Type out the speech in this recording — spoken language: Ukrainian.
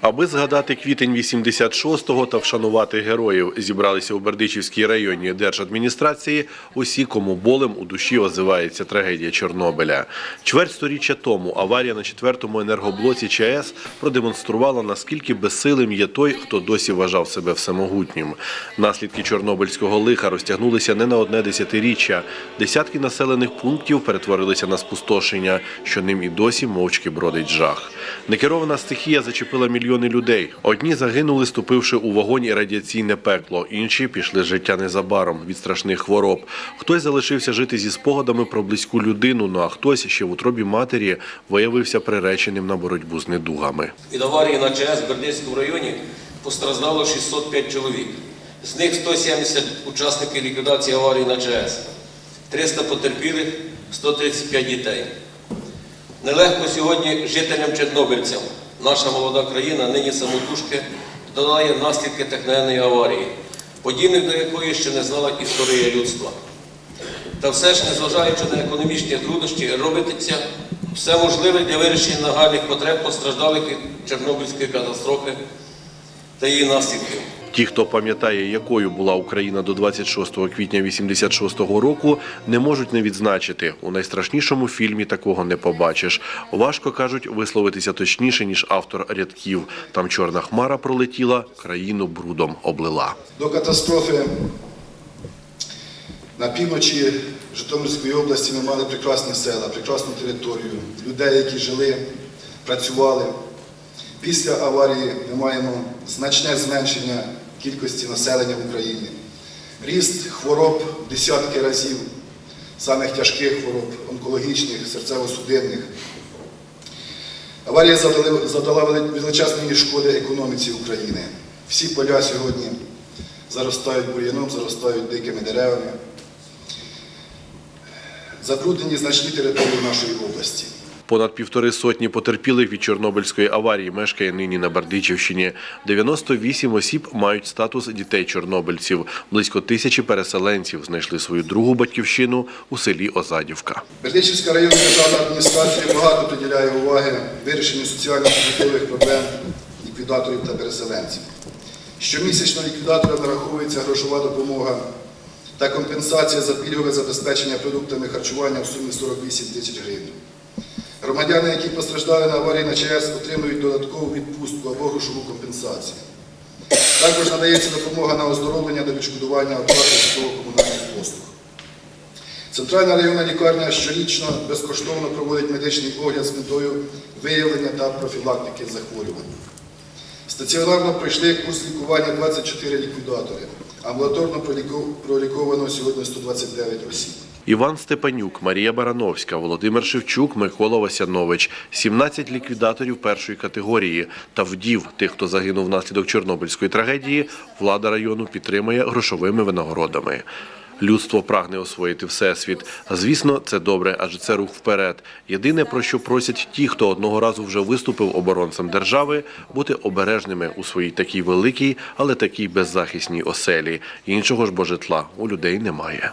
Аби згадати квітень 86-го та вшанувати героїв, зібралися у Бердичівській районній держадміністрації усі, кому болем у душі озивається трагедія Чорнобиля. Чверть сторіччя тому аварія на четвертому енергоблоці ЧАЕС продемонструвала, наскільки безсилим є той, хто досі вважав себе всемогутнім. Наслідки чорнобильського лиха розтягнулися не на одне десятиріччя. Десятки населених пунктів перетворилися на спустошення, що ним і досі мовчки бродить жах. Некерована стихія зачепила мільйони людей. Одні загинули, ступивши у вогонь і радіаційне пекло, інші пішли з життя незабаром від страшних хвороб. Хтось залишився жити зі спогадами про близьку людину, ну а хтось ще в утробі матері виявився приреченим на боротьбу з недугами. Від аварії на ЧАЕС в Бердичському районі постраждало 605 чоловік. З них 170 учасників ліквідації аварії на ЧАЕС, 300 потерпілих, 135 дітей. Нелегко сьогодні жителям чорнобильцям. Наша молода країна нині самотужки долає наслідки техногенної аварії, подібних до якої ще не знала історія людства. Та все ж, незважаючи на економічні труднощі, робиться все можливе для вирішення нагальних потреб постраждалих від Чорнобильської катастрофи та її наслідків. Ті, хто пам'ятає, якою була Україна до 26 квітня 86-го року, не можуть не відзначити. У найстрашнішому фільмі такого не побачиш. Важко кажуть висловитися точніше ніж автор рядків. Там чорна хмара пролетіла, країну брудом облила. До катастрофи на півночі Житомирської області ми мали прекрасні села, прекрасну територію, людей, які жили, працювали. Після аварії ми маємо значне зменшення кількості населення в Україні. Ріст хвороб десятки разів, самих тяжких хвороб, онкологічних, серцево-судинних. Аварія задала величезні шкоди економіці України. Всі поля сьогодні заростають бур'яном, заростають дикими деревами. Забруднені значні території нашої області. Понад півтори сотні потерпілих від Чорнобильської аварії мешкає нині на Бердичівщині. 98 осіб мають статус дітей чорнобильців. Близько тисячі переселенців знайшли свою другу батьківщину у селі Озадівка. Бердичівська районна державна адміністрація багато приділяє уваги вирішенню соціально-побутових проблем ліквідаторів та переселенців. Щомісячно ліквідаторам нараховується грошова допомога та компенсація за пільгове забезпечення продуктами харчування в сумі 48 тисяч гривень. Громадяни, які постраждали на аварії на ЧАЕС, отримують додаткову відпустку або грошову компенсацію. Також надається допомога на оздоровлення до відшкодування оплати житлово-комунальних послуг. Центральна районна лікарня щорічно безкоштовно проводить медичний огляд з метою виявлення та профілактики захворювань. Стаціонарно пройшли курс лікування 24 ліквідатори. Амбулаторно проліковано сьогодні 129 осіб. Іван Степанюк, Марія Барановська, Володимир Шевчук, Микола Васянович. 17 ліквідаторів першої категорії та вдів тих, хто загинув внаслідок Чорнобильської трагедії, влада району підтримує грошовими винагородами. Людство прагне освоїти всесвіт. Звісно, це добре, адже це рух вперед. Єдине, про що просять ті, хто одного разу вже виступив оборонцем держави, бути обережними у своїй такій великій, але такій беззахисній оселі. Іншого ж бо житла у людей немає.